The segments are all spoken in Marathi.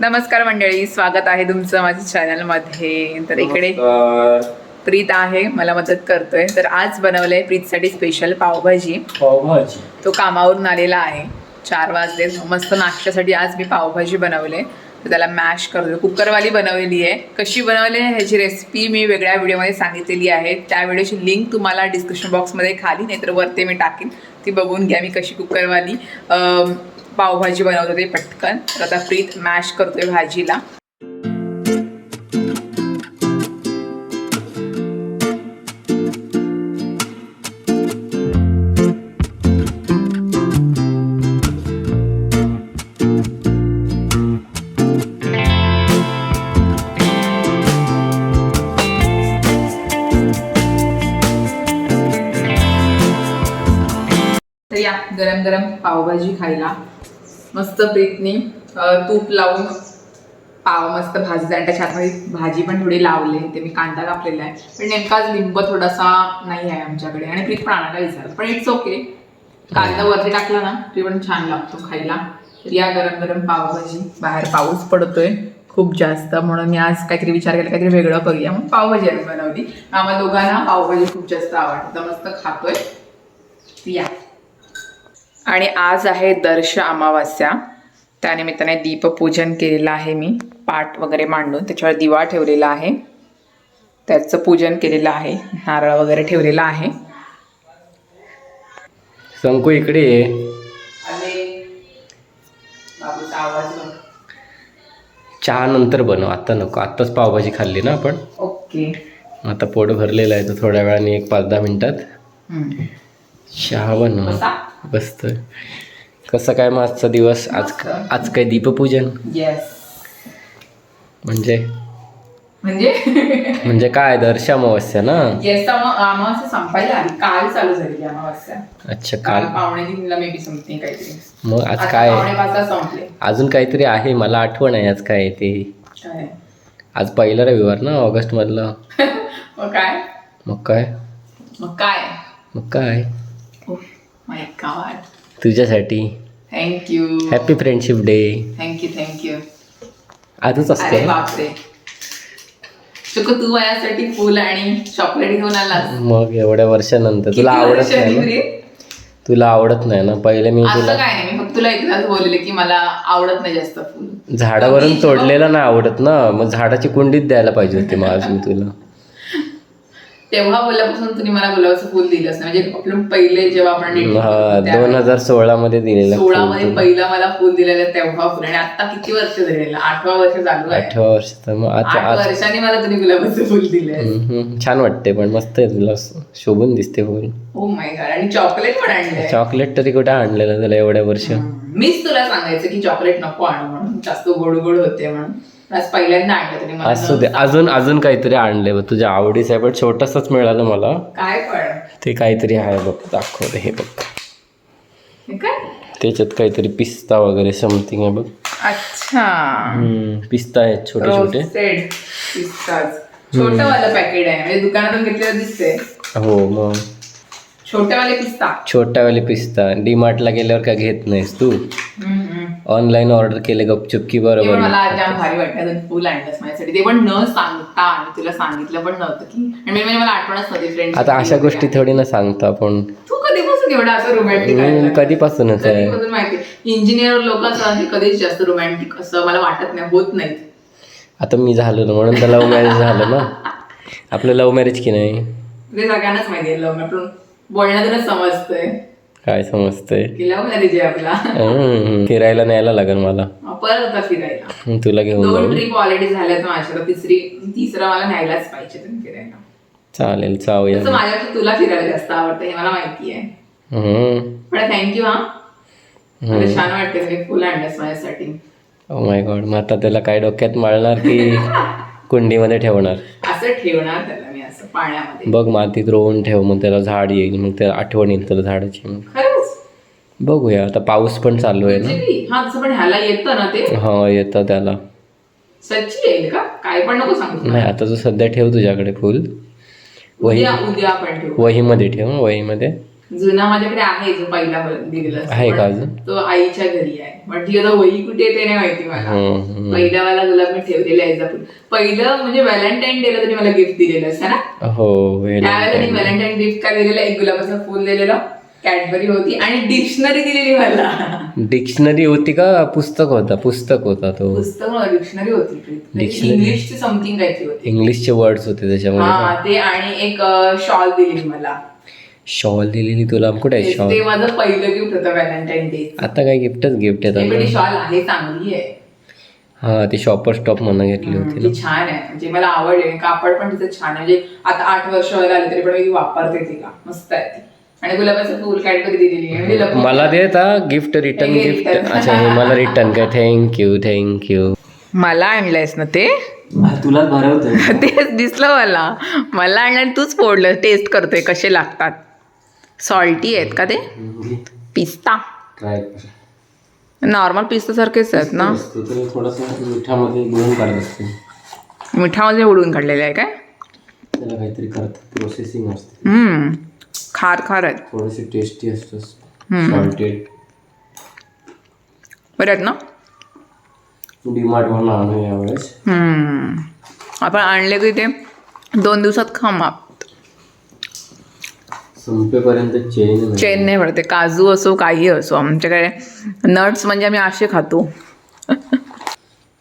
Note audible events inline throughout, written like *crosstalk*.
नमस्कार मंडळी स्वागत आहे तुमचं माझ्या चॅनलमध्ये तर इकडे प्रीत आहे मला मदत करतोय. तर आज बनवलंय प्रीतसाठी स्पेशल पावभाजी. पावभाजी. तो कामावरून आलेला आहे. चार वाजले मस्त नाश्त्यासाठी आज मी पावभाजी बनवले. तर त्याला मॅश करतोय. कुकरवाली बनवलेली आहे. कशी बनवली आहे ह्याची रेसिपी मी वेगळ्या व्हिडिओमध्ये सांगितलेली आहे. त्या व्हिडिओची लिंक तुम्हाला डिस्क्रिप्शन बॉक्समध्ये खाली नाही तर वरती मी टाकीन. ती बघून घ्या मी कशी कुकरवाली. पावभाजी बनवतो ते पटकन. तर आता प्रीत मॅश करतोय भाजीला. या गरम गरम पावभाजी खायला. मस्त प्रीतनी तूप लावून पाव मस्त भाजला आणि त्याच्या आतमध्ये भाजी पण थोडी लावली ते मी कांदा कापलेला आहे. पण नेमकाच लिंब थोडासा नाही आहे आमच्याकडे आणि प्रीत पण आणायला विचारत पण इट्स ओके कांदा वरती टाकला ना तरी पण छान लागतो खायला. तर या गरम गरम पावभाजी बाहेर पाऊस पडतोय खूप जास्त म्हणून मी आज काहीतरी विचार केला काहीतरी वेगळं करूया. मग पावभाजी आज बनवली. आम्हाला दोघांना पावभाजी खूप जास्त आवडतं. मस्त खातोय. या. आणि आज आहे दर्श अमावास्या. त्यानिमित्ताने दीपपूजन केलेलं आहे मी. पाट वगैरे मांडून त्याच्यावर दिवा ठेवलेला आहे. त्याचं पूजन केलेलं आहे. नारळ वगैरे ठेवलेला आहे. शंकू इकडे चहा नंतर बनव. आता नको. आत्ताच पावभाजी खाल्ली ना आपण. ओके. आता पोट भरलेलं आहे. तर थोड्या वेळाने एक पाच दहा मिनिटात. बनव बसत कसं काय मग आजचा दिवस? आज आज काय दीपपूजन? येस म्हणजे? म्हणजे? म्हणजे काय? दर्श अमावस्या ना? अमावास्या संपायला आली काल चालू झाली अमावास्या. अच्छा काल पावणे तीनला मे बी समथिंग काहीतरी. मग आज काय? संपले. अजून काहीतरी आहे? मला आठवण आहे आज काय आहे ते. आज पहिला रविवार ना ऑगस्ट मधला *laughs* मग काय? मग काय? मग काय? मग काय? गॉड तुझ्यासाठी. Thank you happy friendship day thank you thank you आजच अरे असतो बापरे. चुक तू माझ्यासाठी फुल आणि चॉकलेट घेऊन आलास. मग एवढ्या वर्षानंतर. तुला किती आवडत वर्षांनी नाही ना? रे? तुला आवडत नाही ना? पहिले मी असं तुला काय नाही. मी फक्त तुला एकदाच बोलले की मला आवडत नाही जास्त फुल. झाडावरून तोडलेलं नाही आवडत ना? मग झाडाची कुंडीत द्यायला पाहिजे होती मग आज मी तुला. तेव्हा बोलल्यापासून तुम्ही मला गुलाबाचं फुल दिलंच नाही. म्हणजे आपलं पहिले जेव्हा आपण हा दोन हजार सोळा मध्ये दिलेला सोळा मध्ये पहिलं मला फुल दिलेलं तेव्हा फुल. आणि आता किती वर्ष झालेलं? आठवा वर्ष चालू आहे. अठरा वर्ष आठ वर्षांनी मला तुम्ही गुलाबाचं फुल दिलंय. हम्म. छान वाटते पण मस्त आहे तुला शोभून दिसते फुल. ओ माय गॉड आणि चॉकलेट पण आणलंय. चॉकलेट तरी कुठे आणलेलं त्याला एवढ्या वर्ष? मीच तुला सांगायचं की चॉकलेट नको आणू म्हणून. जास्त गोड गोड होते म्हणून. आज पहिल्यांदा आणलं तुम्ही मला. असू दे अजून अजून काहीतरी आणले बघ तुझ्या आवडीचं आहे पण छोटसच मिळालं मला. काय पण. ते काहीतरी आहे बघ दाखवते हे बघ. हे त्याच्यात काहीतरी पिस्ता वगैरे समथिंग आहे बघ. अच्छा. हम्म, पिस्ता आहेत छोटे छोटे छोटं वालं पॅकेट आहे. म्हणजे दुकानातून घेतलेलं दिसते हो मग. छोटेवाले पिस्ता. छोटावाले पिस्ता. डी मार्टला गेल्यावर काय घेत नाहीस तू. ऑनलाईन ऑर्डर केले गपचूप की बरोबर. मला आज जाम भारी वाटलं फुल आणलंस माझ्यासाठी. ते पण न सांगता आणि तुला सांगितलं पण नव्हतं की. आणि म्हणजे मला आठवणच नव्हती फ्रेंड आता अशा गोष्टी थोडी ना सांगतो आपण. तू कधीपासून एवढा असं रोमॅन्टिक कधीपासूनच आहे. कधीपासून माहिती इंजिनियर लोक असं कधीच जास्त रोमॅन्टिक असं मला वाटत नाही होत नाही आता मी झालो ना म्हणून तर लव्ह मॅरेज झालं ना. आपलं लव्ह मॅरेज की नाही? ते सगळ्यांनाच माहिती आहे लव्ह पण बोलण्यातूनच समजतंय. काय समजतंय? की लव्ह मॅरेज आहे आपला. हम्म, फिरायला न्यायला लागेल मला. परत आता फिरायला. तुला घेऊन दोन जाऊ. ट्रिप ऑलरेडी झाल्यात माझ्या तिसरी तिसरा मला न्यायलाच पाहिजे तुम्ही फिरायला. चालेल जाऊया. तसं माझ्यापेक्षा तुला फिरायला जास्त आवडतं हे मला माहिती आहे. हम्म. पण थँक्यू हा. मला छान वाटते तुम्ही फुल आणलंस माझ्यासाठी. ओ माय गॉड मग आता त्याला काय डोक्यात माळणार की *laughs* कुंडीमध्ये ठेवणार? असं ठेवणार त्याला. पाण्यामध्ये. बघ मातीत रोवून ठेव मग त्याला झाड येईल मग त्याला आठवण येईल त्याला झाडाची. मग खरंच? बघूया आता पाऊस पण चालू आहे ना? Actually, हा तसं पण ह्याला येतं ना ते? हा येतं त्याला. सच्ची येईल का? काय पण नको सांगू नाही आता तू सध्या ठेव तुझ्याकडे फुल. वही उद्या उद्या आपण ठेवू. वहीमध्ये ठेव हं, वहीमध्ये. जुना माझ्याकडे आहे जो पहिला दिलेला. आहे का अजून? तो आईच्या घरी आहे. पण ती आता वही कुठे ते नाही माहिती मला. पहिला वाला गुलाब मी ठेवलेला आहे जपून. पहिलं म्हणजे व्हॅलेंटाईन डेला तरी मला गिफ्ट दिलेलं असं ना? हो त्यावेळेला. व्हॅलेंटाईन गिफ्ट काय दिलेलं? एक गुलाबाचं फुल दिलेलं कॅडबरी होती आणि डिक्शनरी दिलेली मला. डिक्शनरी होती का? पुस्तक होता पुस्तक होता तो. पुस्तक डिक्शनरी होती. इंग्लिशची समथिंग काहीतरी होती. इंग्लिशचे वर्ड्स होते त्याच्यामध्ये ते आणि एक शॉल दिली मला. शॉल दिलेली तुला. कुठे आहे ते शॉल? ते माझं पहिलं गिफ्ट होतं व्हॅलेंटाईन डे आता काय गिफ्टच गिफ्ट येतात ती ना शॉल आहे चांगली आहे. हा ती शॉपर स्टॉप म्हणून घेतली होती ती छान आहे. म्हणजे मला आवडले कापड पण तिचं छान आहे. म्हणजे आता आठ वर्ष व्हायला आली तरी पण मी वापरते तिला. मस्त आहे ती. आणि गुलाबाचं फुल कॅडबरी दिलेली आहे. म्हणजे मला देत गिफ्ट रिटर्न गिफ्ट. अच्छा हे मला रिटर्न काय थँक्यू थँक्यू मला आणलंयस ना ते? तुला *laughs* तेच दिसलं मला. मला आणलं तूच फोडलं. टेस्ट करतोय कसे लागतात. सॉल्टी आहेत का ते? पिस्ता. ट्राय नॉर्मल पिस्ता सारखेच आहेत ना? थोडस मिठामध्ये गुळून काढत असते. मिठामध्ये उडून काढलेले आहे काय? त्याला काहीतरी करतात प्रोसेसिंग असते. हम्म. खार खार आहेत. थोडेसे टेस्टी असतं. सॉल्टेड बरे आहेत ना? डीमार्ट वरून आणू यावेळेस. हम्म. आपण आणले की ते दोन दिवसात खमाप संपेपर्यंत चेन चेन नाही पडते काजू असो काही असो आमच्याकडे नट्स म्हणजे आम्ही असे खातो.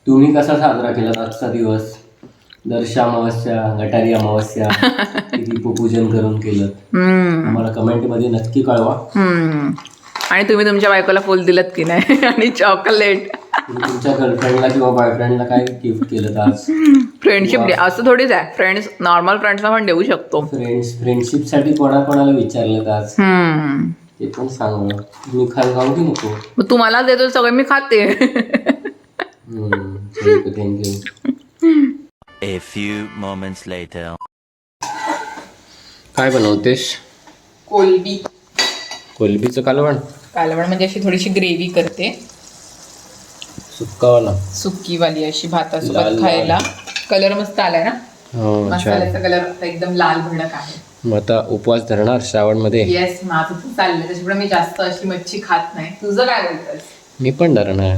तुम्ही कसा साजरा केला आजचा दिवस? दर्श अमावस्या गटारी अमावस्या *laughs* दीपपूजन करून केलं. आम्हाला कमेंटमध्ये नक्की कळवा. आणि तुम्ही तुमच्या बायकोला फुल दिलत की नाही? *laughs* आणि चॉकलेट तुमच्या गर्लफ्रेंडला किंवा बॉयफ्रेंडला काय गिफ्ट केलं आज? *laughs* फ्रेंडशिप डे असं थोडीच आहे. फ्रेंड्स नॉर्मल फ्रेंड्सला पण देऊ शकतो. फ्रेंड्स फ्रेंडशिपसाठी कोणा कोणाला विचारलं आज? हम्म. ते पण सांग मी खाल खाऊ की नको. मग तुम्हाला देतो सगळं मी खाते. Thank you thank you A few moments later. काय बनवतेस कोलबी. कोलबीचं कालवण? कालवण म्हणजे अशी थोडीशी ग्रेव्ही करते. सुक्कावाला. सुक्कीवाली अशी लाल, भातासोबत लाल. खायला. कलर मस्त आलाय ना? हो छान. मसाल्याचा कलर आता एकदम लाल भडक आहे. मग आता उपवास धरणार श्रावणमध्ये? येस माझं तर चाललंय त्याच्यामुळे मी जास्त अशी मच्छी खात नाही. तुझं काय बोलतस मी पण धरणार.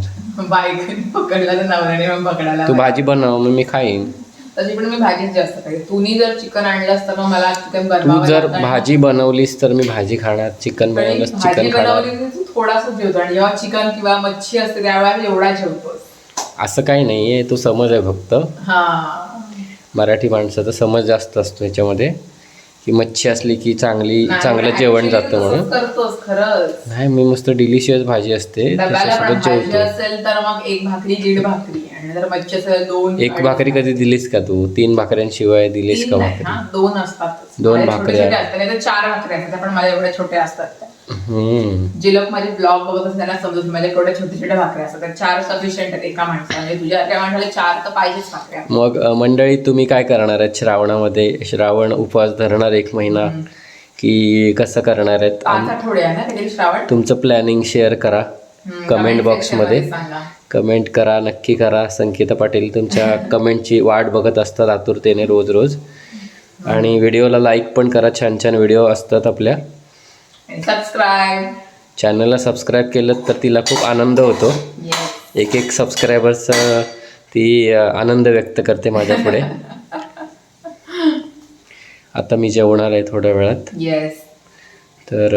बायकोने पकडला तर नवऱ्याने मग पकडायला तू भाजी बनव मग मी खाईन. तशी पण मी भाजीच जास्त खाते तुम्ही जर चिकन आणलं तर मग मला चिकन तू बनवावं जर लागतं. भाजी बनवलीस तर मी भाजी खाणार चिकन पण बनवलंस भाजी चिकन खाणार. बनवली की तू थोडासा जेवतो. आणि जेव्हा चिकन किंवा मच्छी असते त्यावेळेला एवढा जेवतोस असं काही नाहीये तो समज आहे फक्त. हा. मराठी माणसाचा समज जास्त असतो याच्यामध्ये की मच्छी असली की चांगली नाही, चांगलं जेवण जातं म्हणून. नाही मी मस्त डिलिशियस भाजी असते त्याच्यासोबत जेवतो. असेल तर मग एक भाकरी कधी दिलीस का तू? तीन भाकऱ्यांशिवाय दिलीस का नाही, भाकरी? हा, दोन असतात. दोन भाकऱ्या. नाही चार भाकऱ्या असतात पण माझ्या एवढ्या छोट्या असतात जे लोक माझे ब्लॉग बघत असतात त्यांना समजत माझ्या एवढ्या छोट्या छोट्या भाकऱ्या असतात. त्या चार सफिशियंट आहेत एका माणसाला. म्हणजे तुझ्या त्या माणसाला चार तर पाहिजेच भाकऱ्या. मग अ, मंडळी तुम्ही काय करणार आहेत? श्रावणामध्ये श्रावण उपवास धरणार एक महिना. की कसं करणार आहेत? पाच आठवडे आहे ना काहीतरी श्रावण? तुमचं प्लॅनिंग शेअर करा. हम्म, कमेंट comment section मध्ये सांगा. कमेंट करा नक्की करा. संकेता पाटील तुमच्या *laughs* कमेंटची वाट बघत असतात आतुरतेने रोज रोज. आणि व्हिडिओला लाईक पण करा. छान छान व्हिडिओ असतात आपल्या. सबस्क्राईब चॅनलला सबस्क्राईब केलं तर तिला खूप आनंद होतो. एक एक सबस्क्रायबर्स ती आनंद व्यक्त करते माझ्यापुढे. *laughs* आता मी जेवणार आहे थोड्या वेळात. येस तर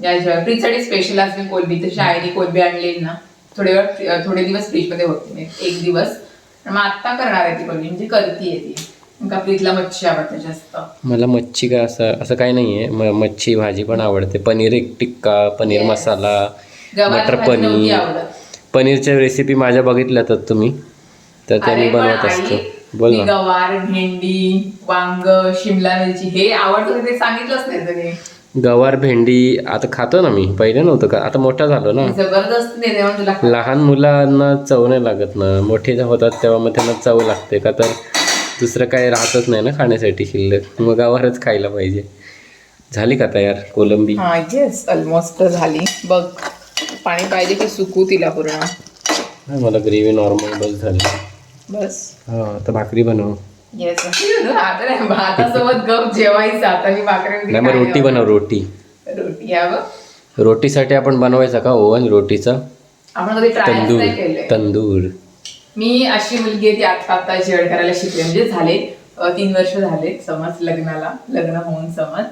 जेवणासाठी स्पेशल असते कोलबी तशी आईने कोलबी आणली ना थोडे वेळ थोडे दिवस फ्रीजमध्ये होते एक दिवस. मग आता करणार आहे ती कोलबी म्हणजे करतीये ती. का प्रीतला मच्छी आवडते जास्त? मला मच्छी का असं असं काही नाही आहे म मच्छी भाजी पण आवडते. पनीर एक टिक्का पनीर Yes. मसाला गव्हाची मटर भाजी नव्हती पनीर. आवडत. पनीरच्या रेसिपी माझ्या बघितल्यात तुम्ही. तर त्या मी अरे पण बनवत आई, असतो. बोल मी ना. गवार भेंडी वांग शिमला मिरची हे आवडतं ते सांगितलंच नाही तरी गवार भेंडी आता खातो ना मी. पहिले नव्हतं का? आता मोठा झालो ना. जबरदस्त नाही तेव्हा तुला लहान मुलांना चव नाही लागत ना. मोठे होतात तेव्हा मग त्यांना चव लागते का? तर दुसरं काही राहतच नाही ना खाण्यासाठी शिल्लक. मग गवारच खायला पाहिजे. झाली का तयार कोलंबी? हा येस ऑलमोस्ट झाली. बघ पाणी पाहिजे की सुकू तिला पूर्ण. हा, मला ग्रेव्ही नॉर्मल बस झाली. बस. हा आता भाकरी बनव. येस आता नाही भातासोबत गप जेवायचं आता मी भाकरी नाही मग रोटी बनव रोटी. रोटी बघ. रोटीसाठी आपण बनवायचा का ओव्हन रोटीचा? आपण कधी ट्राय तंदूर नाही केलंय. तंदूर. मी अशी मुलगी आहे ती आता आता जेवण करायला शिकले. म्हणजे झाले तीन वर्ष झाले समज लग्नाला. लग्न होऊन समज.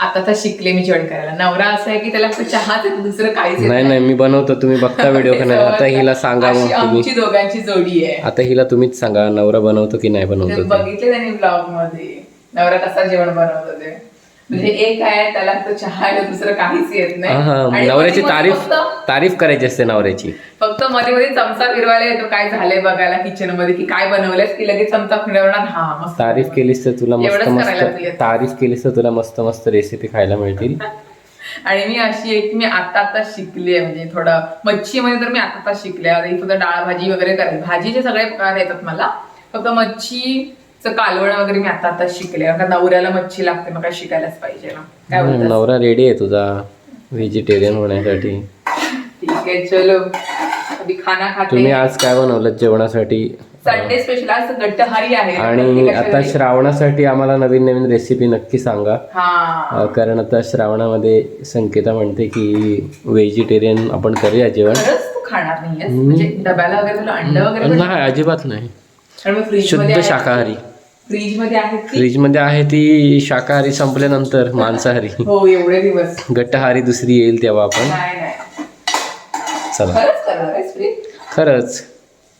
आता तर शिकले मी जेवण करायला. नवरा असं आहे की त्याला फक्त चहाच दुसरं काहीच नाही नाही. मी बनवतो. तुम्ही बघता व्हिडिओ *laughs* का नाही आता हिला सांगा मग आमची दोघांची जोडी आहे. आता हिला तुम्हीच सांगा नवरा बनवतो की नाही बनवतो. बघितले त्यांनी ब्लॉगमध्ये. नवरा कसा जेवण बनवतो ते. म्हणजे एक आहे त्याला चहा आहे दुसरं काहीच येत नाही. आणि नवऱ्याची तारीफ तारीफ करायची असते नवऱ्याची. फक्त मध्ये मध्ये चमचा फिरवायला येतो काय झालंय बघायला किचनमध्ये की काय बनवलंयस की लगेच चमचा फिरवणार? हा मस्त. तारीफ केलीस तर तुला मस्त मस्त. तारीफ केलीस तर तुला मस्त मस्त रेसिपी खायला मिळतील. *laughs* आणि मी अशी एक मी आता आता शिकले म्हणजे थोडं मच्छीमध्ये तर मी आता आता शिकले डाळ भाजी वगैरे करायची. भाजीचे सगळे प्रकार येतात मला. फक्त मच्छीचं कालवण वगैरे मी आता आता शिकले. कारण का नवऱ्याला मच्छी लागते मग काय शिकायलाच पाहिजे ना? काय हम्म, बोलतात नवरा रेडी आहे तुझा? व्हेजिटेरियन होण्यासाठी. ठीक आहे चलो. अभी खाना खाते. तुम्ही आज काय बनवलं जेवणासाठी? संडे स्पेशल आज गट्टहारी आहे. आणि प्रत्येकाच्या आता घरी. श्रावणासाठी आम्हाला नवीन नवीन रेसिपी नक्की सांगा. हा. अं, कारण आता श्रावणामध्ये संकेता म्हणते की व्हेजिटेरियन आपण करूया जेवण. खरंच तू खाणार नाहीयेस? म्हणजे डब्याला वगैरे तुला अंड वगैरे पण- नाही अजिबात नाही. फ्रीज शुद्ध शाकाहारी. फ्रीजमध्ये आहे ती? फ्रीजमध्ये आहे ती शाकाहारी संपल्यानंतर मांसाहारी. हो एवढे दिवस. गट्टहारी दुसरी येईल तेव्हा आपण. नाही नाही. चला. खरंच करणार आहेस फ्रीज? खरंच.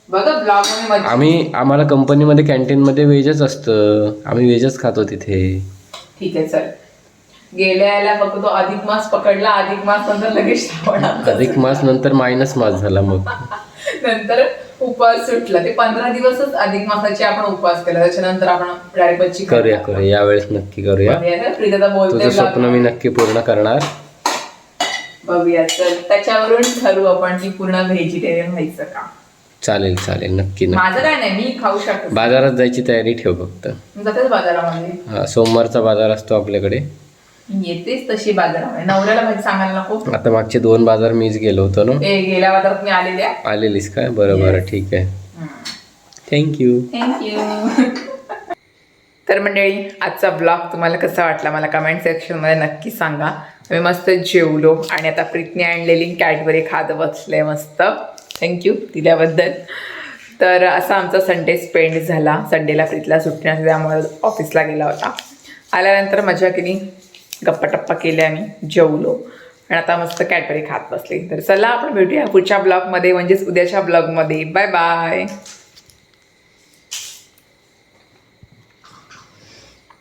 बघा ब्लॉगमध्ये मजा आम्ही आम्हाला कंपनीमध्ये कॅन्टीनमध्ये व्हेजच असतं. आम्ही व्हेजच खातो तिथे. ठीक आहे चल. गेल्या याला फक्त तो अधिक मास पकडला अधिक मास नंतर लगेच. अधिक मास नंतर मायनस मास झाला मग. *laughs* नंतर उपवास सुटला. ते पंधरा दिवसच अधिक मासाचे आपण उपवास केला. त्याच्यानंतर आपण डायरेक्ट करूया करूया. यावेळेस नक्की करूया. प्रीता बोलते तुझं स्वप्न मी नक्की पूर्ण करणार. बघूया. त्याच्यावरून ठरवू आपण की पूर्ण व्हेजिटेरियन व्हायचं का? चालेल चालेल. नक्की नक्की. माझं काय नाही मी खाऊ शकतो बाजारात जायची तयारी ठेव फक्त. जातेच बाजारामध्ये. हा, सोमवारचा बाजार असतो आपल्याकडे. येतेच तशी बाजारामध्ये नवऱ्याला भाजी सांगायला नको. आता मागचे दोन बाजार मीच गेलो होतो ना? ए गेल्या बाजारात मी आलेल्या. आलेलीस काय बरं बरं ठीक आहे. थँक्यू थँक्यू तर मंडळी आजचा ब्लॉग तुम्हाला कसा वाटला मला कमेंट सेक्शनमध्ये नक्की सांगा. मी मस्त जेवलो आणि आता प्रीतने आणलेली कॅडबरी खात बसले मस्त. थँक्यू दिल्याबद्दल. तर असा आमचा संडे स्पेंड झाला. संडेला प्रीतला सुट्टी नसते त्यामुळे ऑफिसला गेला होता. आल्यानंतर मजा केली. गप्पाटप्पा केल्या आम्ही जेवलो. आणि आता मस्त कॅडबरी खात बसले. तर चला आपण भेटूया पुढच्या ब्लॉगमध्ये म्हणजेच उद्याच्या ब्लॉगमध्ये. Bye bye.